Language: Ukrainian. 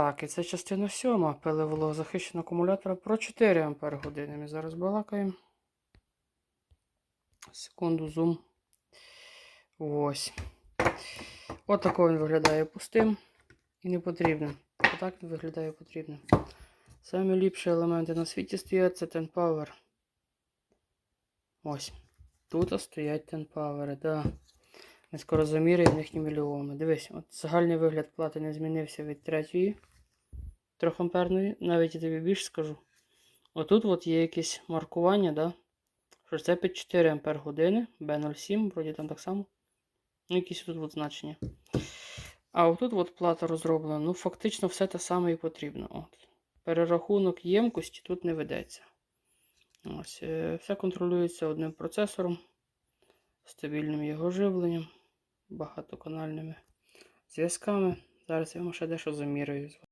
Так, і це частина сьома пилевого захищеного акумулятора про 4 Ампер години. Ми зараз балакаємо. Секунду, зум. Ось. От такого він виглядає пустим і непотрібним. Отак він виглядає потрібним. Самі ліпші елементи на світі стоять це Ten Ось. Тут стоять Ten Power, да. Ми скоро заміряємо їхні мільйоми. Дивись, от загальний вигляд плати не змінився від третьої 3 амперної. Навіть я тобі більше скажу. Отут от є якесь маркування, да? що це під 4 ампер години, B07, вроді там так само. Ну, якісь тут от значення. А отут от плата розроблена. Ну, фактично все те саме і потрібно. От. Перерахунок ємкості тут не ведеться. Ось, е, все контролюється одним процесором, стабільним його живленням, багатоканальними зв'язками. Зараз я вам ще дещо замірюю.